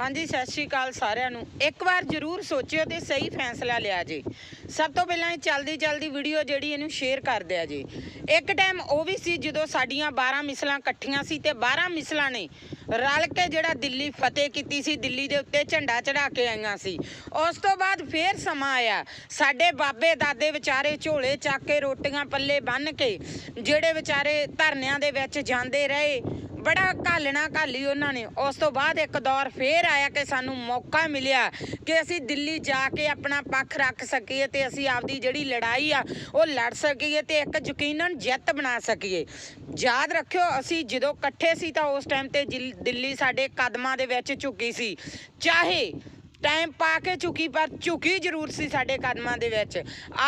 ਹਾਂਜੀ, ਸਤਿ ਸ਼੍ਰੀ ਅਕਾਲ ਸਾਰਿਆਂ ਨੂੰ। ਇੱਕ ਵਾਰ ਜ਼ਰੂਰ ਸੋਚਿਓ ਤੇ ਸਹੀ ਫੈਸਲਾ ਲਿਆ ਜੇ। ਸਭ ਤੋਂ ਪਹਿਲਾਂ ਇਹ ਚਲਦੀ ਚਲਦੀ ਵੀਡੀਓ ਜਿਹੜੀ ਇਹਨੂੰ ਸ਼ੇਅਰ ਕਰ ਦਿਆ ਜੇ। ਇੱਕ ਟਾਈਮ ਉਹ ਵੀ ਸੀ ਜਦੋਂ ਸਾਡੀਆਂ 12 ਮਿਸਲਾਂ ਇਕੱਠੀਆਂ ਸੀ ਤੇ 12 ਮਿਸਲਾਂ ਨੇ ਰਲ ਕੇ ਜਿਹੜਾ ਦਿੱਲੀ ਫਤਿਹ ਕੀਤੀ ਸੀ, ਦਿੱਲੀ ਦੇ ਉੱਤੇ ਝੰਡਾ ਚੜਾ ਕੇ ਆਈਆਂ ਸੀ। ਉਸ ਤੋਂ ਬਾਅਦ ਫੇਰ ਸਮਾਂ ਆਇਆ। ਸਾਡੇ ਬਾਬੇ ਦਾਦੇ ਵਿਚਾਰੇ ਝੋਲੇ ਚੱਕ ਕੇ ਰੋਟੀਆਂ ਪੱਲੇ ਬੰਨ ਕੇ ਜਿਹੜੇ ਵਿਚਾਰੇ ਧਰਨਿਆਂ ਦੇ ਵਿੱਚ ਜਾਂਦੇ ਰਹੇ ਬੜਾ ਘਾਲਣਾ ਘਾਲੀ ਉਹਨਾਂ ਨੇ। ਉਸ ਤੋਂ ਬਾਅਦ ਇੱਕ ਦੌਰ ਫੇਰ ਆਇਆ ਕਿ ਸਾਨੂੰ ਮੌਕਾ ਮਿਲਿਆ ਕਿ ਅਸੀਂ ਦਿੱਲੀ ਜਾ ਕੇ ਆਪਣਾ ਪੱਖ ਰੱਖ ਸਕੀਏ ਤੇ ਅਸੀਂ ਆਪਦੀ ਜਿਹੜੀ ਲੜਾਈ ਆ, ਉਹ ਲੜ ਸਕੀਏ ਤੇ ਇੱਕ ਯਕੀਨਨ ਜਿੱਤ ਬਣਾ ਸਕੀਏ। ਯਾਦ ਰੱਖਿਓ, ਅਸੀਂ ਜਦੋਂ ਇਕੱਠੇ ਸੀ ਤਾਂ ਉਸ ਟਾਈਮ ਤੇ ਜਿਲ- ਦਿੱਲੀ ਸਾਡੇ ਕਦਮਾਂ ਦੇ ਵਿੱਚ ਝੁਕੀ ਸੀ। ਚਾਹੇ ਟਾਈਮ ਪਾ ਕੇ ਝੁਕੀ, ਪਰ ਝੁਕੀ ਜ਼ਰੂਰ ਸੀ ਸਾਡੇ ਕਦਮਾਂ ਦੇ ਵਿੱਚ।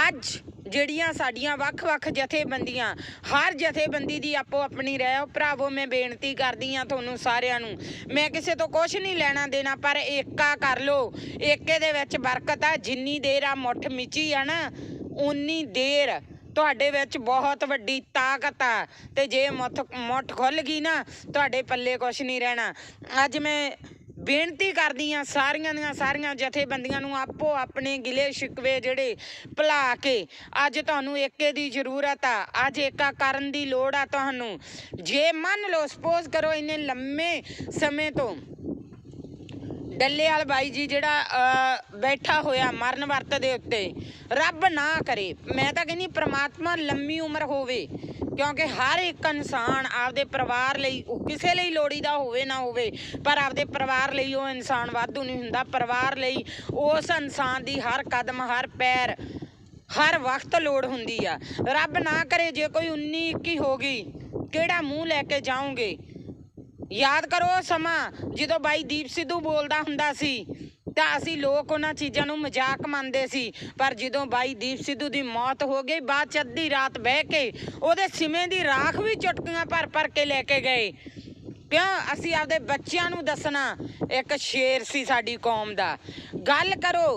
ਅੱਜ ਜਿਹੜੀਆਂ ਸਾਡੀਆਂ ਵੱਖ-ਵੱਖ ਜਥੇਬੰਦੀਆਂ, ਹਰ ਜਥੇਬੰਦੀ ਦੀ ਆਪੋ ਆਪਣੀ ਰਹਿ ਉਹ ਭਰਾਵੋ, ਮੈਂ ਬੇਨਤੀ ਕਰਦੀ ਆ ਤੁਹਾਨੂੰ ਸਾਰਿਆਂ ਨੂੰ, ਮੈਂ ਕਿਸੇ ਤੋਂ ਕੁਝ ਨਹੀਂ ਲੈਣਾ ਦੇਣਾ, ਪਰ ਏਕਾ ਕਰ ਲੋ ਏਕੇ ਦੇ ਵਿੱਚ ਬਰਕਤ ਆ, ਜਿੰਨੀ ਦੇਰ ਆ ਮੁੱਠ ਮਿਚੀ ਆ ਨਾ ਉਨੀ ਦੇਰ ਤੁਹਾਡੇ ਵਿੱਚ ਬਹੁਤ ਵੱਡੀ ਤਾਕਤ ਆ। ਤੇ ਜੇ ਮੁੱਠ ਮੁੱਠ ਖੁੱਲ ਗਈ ਨਾ, ਤੁਹਾਡੇ ਪੱਲੇ ਕੁਝ ਨਹੀਂ ਰਹਿਣਾ। ਅੱਜ ਮੈਂ ਬੇਨਤੀ ਕਰਦੀ ਆ ਸਾਰੀਆਂ ਦੀਆਂ ਸਾਰੀਆਂ ਜਥੇਬੰਦੀਆਂ ਨੂੰ ਆਪੋ ਆਪਣੇ ਗਿਲੇ ਸ਼ਿਕਵੇ ਜਿਹੜੇ ਭੁਲਾ ਕੇ ਅੱਜ ਤੁਹਾਨੂੰ ਏਕੇ ਦੀ ਜ਼ਰੂਰਤ ਆ। ਅੱਜ ਏਕਾ ਕਰਨ ਦੀ ਲੋੜ ਆ ਤੁਹਾਨੂੰ। ਜੇ ਮੰਨ ਲਓ ਸਪੋਜ਼ ਕਰੋ ਇੰਨੇ ਲੰਮੇ ਸਮੇਂ ਤੋਂ ਡੱਲੇ ਵਾਲ ਬਾਈ ਜੀ ਜਿਹੜਾ ਬੈਠਾ ਹੋਇਆ ਮਰਨ ਵਰਤ ਦੇ ਉੱਤੇ, ਰੱਬ ਨਾ ਕਰੇ। ਮੈਂ ਤਾਂ ਕਹਿੰਦੀ ਪ੍ਰਮਾਤਮਾ ਲੰਮੀ ਉਮਰ ਹੋਵੇ, ਕਿਉਂਕਿ ਹਰ ਇੱਕ ਇਨਸਾਨ ਆਪਦੇ ਪਰਿਵਾਰ ਲਈ ਕਿਸੇ ਲਈ ਲੋੜੀਦਾ ਹੋਵੇ ਨਾ ਹੋਵੇ, ਪਰ ਆਪਦੇ ਪਰਿਵਾਰ ਲਈ ਉਹ ਇਨਸਾਨ ਵਾਧੂ ਨਹੀਂ ਹੁੰਦਾ। ਪਰਿਵਾਰ ਲਈ ਉਸ ਇਨਸਾਨ ਦੀ ਹਰ ਕਦਮ, ਹਰ ਪੈਰ, ਹਰ ਵਕਤ ਲੋੜ ਹੁੰਦੀ ਆ। ਰੱਬ ਨਾ ਕਰੇ ਜੇ ਕੋਈ 19 21 ਹੋ ਗਈ, ਕਿਹੜਾ ਮੂੰਹ ਲੈ ਕੇ ਜਾਉਂਗੇ ਯਾਦ ਕਰੋ ਉਹ ਸਮਾਂ ਜਦੋਂ ਬਾਈ ਦੀਪ ਸਿੱਧੂ ਬੋਲਦਾ ਹੁੰਦਾ ਸੀ, ਤਾਂ ਅਸੀਂ ਲੋਕ ਉਹਨਾਂ ਚੀਜ਼ਾਂ ਨੂੰ ਮਜ਼ਾਕ ਮੰਨਦੇ ਸੀ। ਪਰ ਜਦੋਂ ਬਾਈ ਦੀਪ ਸਿੱਧੂ ਦੀ ਮੌਤ ਹੋ ਗਈ, ਬਾਅਦ ਚ ਅੱਧੀ ਰਾਤ ਬਹਿ ਕੇ ਉਹਦੇ ਸਿਵੇਂ ਦੀ ਰਾਖ ਵੀ ਚੁਟਕੀਆਂ ਭਰ ਭਰ ਕੇ ਲੈ ਕੇ ਗਏ। ਕਿਉਂ? ਅਸੀਂ ਆਪਦੇ ਬੱਚਿਆਂ ਨੂੰ ਦੱਸਣਾ, ਇੱਕ ਸ਼ੇਰ ਸੀ ਸਾਡੀ ਕੌਮ ਦਾ। ਗੱਲ ਕਰੋ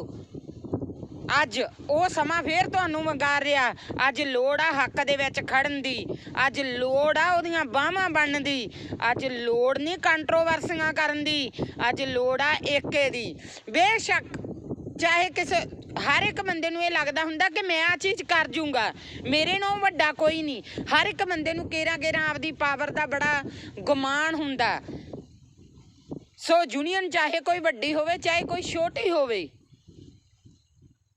ਅੱਜ ਉਹ ਸਮਾਂ ਫੇਰ ਤੁਹਾਨੂੰ ਵੰਗਾਰ ਰਿਹਾ। ਅੱਜ ਲੋੜ ਆ ਹੱਕ ਦੇ ਵਿੱਚ ਖੜਨ ਦੀ। ਅੱਜ ਲੋੜ ਆ ਉਹਦੀਆਂ ਬਾਹਾਂ ਬਣਨ ਦੀ। ਅੱਜ ਲੋੜ ਨਹੀਂ ਕੰਟਰੋਵਰਸੀਆਂ ਕਰਨ ਦੀ। ਅੱਜ ਲੋੜ ਆ ਏਕੇ ਦੀ। ਬੇਸ਼ੱਕ ਚਾਹੇ ਕਿਸੇ, ਹਰ ਇੱਕ ਬੰਦੇ ਨੂੰ ਇਹ ਲੱਗਦਾ ਹੁੰਦਾ ਕਿ ਮੈਂ ਆ ਚੀਜ਼ ਕਰ ਜੂੰਗਾ। ਮੇਰੇ ਨਾਲੋਂ ਵੱਡਾ ਕੋਈ ਨਹੀਂ। ਹਰ ਇੱਕ ਬੰਦੇ ਨੂੰ ਕੇਰਾ ਕੇਰਾ ਆਪਦੀ ਪਾਵਰ ਦਾ ਬੜਾ ਗੁਮਾਨ ਹੁੰਦਾ। ਸੋ ਯੂਨੀਅਨ ਚਾਹੇ ਕੋਈ ਵੱਡੀ ਹੋਵੇ, ਚਾਹੇ ਕੋਈ ਛੋਟੀ ਹੋਵੇ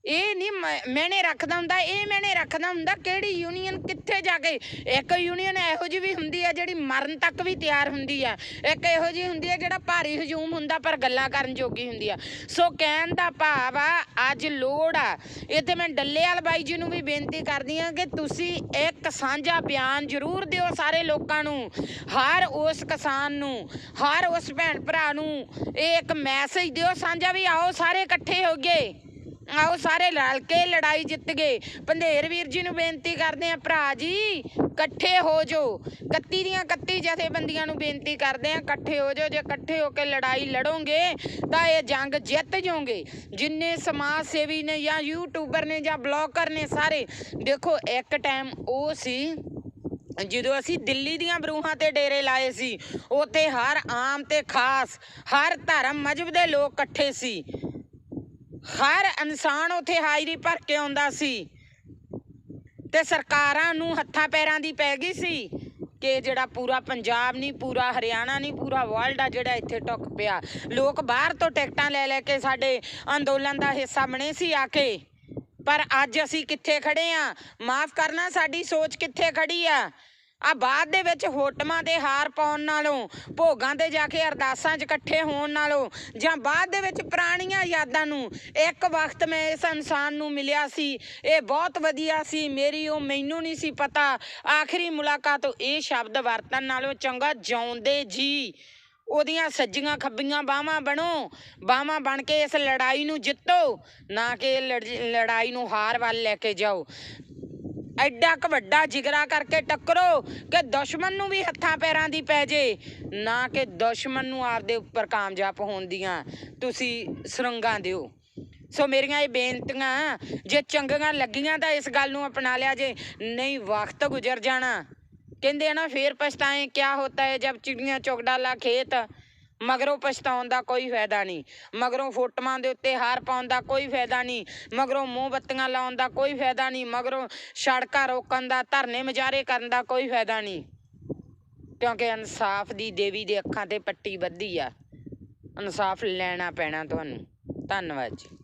ਇਹ ਨਹੀਂ ਮੈਨੇ ਰੱਖਦਾ ਹੁੰਦਾ, ਇਹ ਮੈਨੇ ਰੱਖਦਾ ਹੁੰਦਾ ਕਿਹੜੀ ਯੂਨੀਅਨ ਕਿੱਥੇ ਜਾ ਕੇ। ਇੱਕ ਯੂਨੀਅਨ ਇਹੋ ਜਿਹੀ ਵੀ ਹੁੰਦੀ ਆ ਜਿਹੜੀ ਮਰਨ ਤੱਕ ਵੀ ਤਿਆਰ ਹੁੰਦੀ ਆ। ਇੱਕ ਇਹੋ ਜਿਹੀ ਹੁੰਦੀ ਆ ਜਿਹੜਾ ਭਾਰੀ ਹਜੂਮ ਹੁੰਦਾ ਪਰ ਗੱਲਾਂ ਕਰਨ ਜੋਗੀ ਹੁੰਦੀ ਆ। ਸੋ ਕਹਿਣ ਦਾ ਭਾਵ ਆ, ਅੱਜ ਲੋੜ ਆ। ਇੱਥੇ ਮੈਂ ਡੱਲੇਵਾਲ ਬਾਈ ਜੀ ਨੂੰ ਵੀ ਬੇਨਤੀ ਕਰਦੀ ਆ ਕਿ ਤੁਸੀਂ ਇੱਕ ਸਾਂਝਾ ਬਿਆਨ ਜ਼ਰੂਰ ਦਿਓ ਸਾਰੇ ਲੋਕਾਂ ਨੂੰ, ਹਰ ਉਸ ਕਿਸਾਨ ਨੂੰ, ਹਰ ਉਸ ਭੈਣ ਭਰਾ ਨੂੰ। ਇਹ ਇੱਕ ਮੈਸੇਜ ਦਿਓ, ਸਾਂਝਾ ਵੀ ਆਓ ਸਾਰੇ ਇਕੱਠੇ ਹੋ ਗਏ। ਆਓ ਸਾਰੇ ਰਲ ਕੇ ਲੜਾਈ ਜਿੱਤ ਗਏ। ਪੰਧੇਰ ਵੀਰ ਜੀ ਨੂੰ ਬੇਨਤੀ ਕਰਦੇ ਆ ਭਰਾ ਜੀ, ਇਕੱਠੇ ਹੋ ਜਾਓ। 31 ਦੀਆਂ 31 ਜਥੇਬੰਦੀਆਂ ਨੂੰ ਬੇਨਤੀ ਕਰਦੇ ਆ ਇਕੱਠੇ ਹੋ ਜਾਓ। ਜੇ ਇਕੱਠੇ ਹੋ ਕੇ ਲੜਾਈ ਲੜੋਗੇ, ਤਾਂ ਇਹ ਜੰਗ ਜਿੱਤ ਜਾਓਗੇ। ਜਿੰਨੇ ਸਮਾਜ ਸੇਵੀ ਨੇ ਜਾਂ ਯੂਟਿਊਬਰ ਨੇ ਜਾਂ ਬਲੌਗਰ ਨੇ ਸਾਰੇ, ਦੇਖੋ, ਇੱਕ ਟਾਈਮ ਉਹ ਸੀ, ਜਦੋਂ ਅਸੀਂ ਦਿੱਲੀ ਦੀਆਂ ਬਰੂਹਾਂ ਤੇ ਡੇਰੇ ਲਾਏ ਸੀ, ਉੱਥੇ ਹਰ ਆਮ ਤੇ ਖਾਸ, ਹਰ ਧਰਮ ਮਜਬ ਦੇ ਲੋਕ ਇਕੱਠੇ ਸੀ। ਹਰ ਇਨਸਾਨ ਉਥੇ ਹਾਜ਼ਰੀ ਭਰ ਕੇ ਆਉਂਦਾ ਸੀ ਤੇ ਸਰਕਾਰਾਂ ਨੂੰ ਹੱਥਾਂ ਪੈਰਾਂ ਦੀ ਪੈ ਗਈ ਸੀ ਕਿ ਜਿਹੜਾ ਪੂਰਾ ਪੰਜਾਬ ਨਹੀਂ, ਪੂਰਾ ਹਰਿਆਣਾ ਨਹੀਂ, ਪੂਰਾ ਵਰਲਡ ਆ ਜਿਹੜਾ ਇੱਥੇ ਟੁੱਕ ਪਿਆ। ਲੋਕ ਬਾਹਰ ਤੋਂ ਟਿਕਟਾਂ ਲੈ ਲੈ ਕੇ ਸਾਡੇ ਅੰਦੋਲਨ ਦਾ ਹਿੱਸਾ ਬਣੇ ਸੀ ਆ ਕੇ। ਪਰ ਅੱਜ ਅਸੀਂ ਕਿੱਥੇ ਖੜੇ ਆ? ਮਾਫ ਕਰਨਾ, ਸਾਡੀ ਸੋਚ ਕਿੱਥੇ ਖੜੀ ਆ? ਆ ਬਾਅਦ ਦੇ ਵਿੱਚ ਹੋਟਮਾਂ ਤੇ ਹਾਰ ਪਾਉਣ ਨਾਲੋਂ, ਭੋਗਾਂ ਤੇ ਜਾ ਕੇ ਅਰਦਾਸਾਂ 'ਚ ਇਕੱਠੇ ਹੋਣ ਨਾਲੋਂ, ਜਾਂ ਬਾਅਦ ਦੇ ਵਿੱਚ ਪੁਰਾਣੀਆਂ ਯਾਦਾਂ ਨੂੰ, ਇੱਕ ਵਕਤ ਮੈਂ ਇਸ ਇਨਸਾਨ ਨੂੰ ਮਿਲਿਆ ਸੀ, ਇਹ ਬਹੁਤ ਵਧੀਆ ਸੀ, ਮੇਰੀ ਉਹ ਮੈਨੂੰ ਨਹੀਂ ਸੀ ਪਤਾ। ਆਖਰੀ ਮੁਲਾਕਾਤ ਇਹ ਸ਼ਬਦ ਵਰਤਣ ਨਾਲੋਂ ਚੰਗਾ ਜਿਉਂਦੇ ਜੀ। ਉਹਦੀਆਂ ਸੱਜੀਆਂ ਖੱਬੀਆਂ ਬਾਹਾਂ ਬਣੋ, ਬਾਹਾਂ ਬਣ ਕੇ ਇਸ ਲੜਾਈ ਨੂੰ ਜਿੱਤੋ, ਨਾ ਕਿ ਲੜ- ਲੜਾਈ ਨੂੰ ਹਾਰ ਵੱਲ ਲੈ ਕੇ ਜਾਓ। ਐਡਾ ਕ ਵੱਡਾ ਜਿਗਰਾ ਕਰਕੇ ਟੱਕਰੋ ਕਿ ਦੁਸ਼ਮਣ ਨੂੰ ਵੀ ਹੱਥਾਂ ਪੈਰਾਂ ਦੀ ਪੈ ਜੇ। ਨਾ ਕਿ ਦੁਸ਼ਮਣ ਨੂੰ ਆਪਦੇ ਉੱਪਰ ਕਾਮਯਾਬ ਹੋਣ ਦੀਆਂ ਤੁਸੀਂ ਸੁਰੰਗਾਂ ਦਿਓ। ਸੋ ਮੇਰੀਆਂ ਇਹ ਬੇਨਤੀਆਂ, ਜੇ ਚੰਗੀਆਂ ਲੱਗੀਆਂ ਤਾਂ ਇਸ ਗੱਲ ਨੂੰ ਅਪਣਾ ਲਿਆ ਜੇ। ਨਹੀਂ, ਵਕਤ ਗੁਜ਼ਰ ਜਾਣਾ। ਕਹਿੰਦੇ ਆ ਨਾ, ਫੇਰ ਪਛਤਾਏ ਕਿਆ ਹੋਤਾ ਹੈ ਜਬ ਚਿੜੀਆਂ ਚੁਗ ਖੇਤ। ਮਗਰੋਂ ਪਛਤਾਉਣ ਦਾ ਕੋਈ ਫਾਇਦਾ ਨਹੀਂ, ਮਗਰੋਂ ਫੋਟੋਆਂ ਦੇ ਉੱਤੇ ਹਾਰ ਪਾਉਣ ਦਾ ਕੋਈ ਫਾਇਦਾ ਨਹੀਂ, ਮਗਰੋਂ ਮੋਮਬੱਤੀਆਂ ਲਾਉਣ ਦਾ ਕੋਈ ਫਾਇਦਾ ਨਹੀਂ, ਮਗਰੋਂ ਸੜਕਾਂ ਰੋਕਣ ਦਾ, ਧਰਨੇ ਮੁਜ਼ਾਹਰੇ ਕਰਨ ਦਾ ਕੋਈ ਫਾਇਦਾ ਨਹੀਂ। ਕਿਉਂਕਿ ਇਨਸਾਫ ਦੀ ਦੇਵੀ ਦੇ ਅੱਖਾਂ ਤੇ ਪੱਟੀ ਬੱਧੀ ਆ। ਇਨਸਾਫ ਲੈਣਾ ਪੈਣਾ ਤੁਹਾਨੂੰ। ਧੰਨਵਾਦ ਜੀ।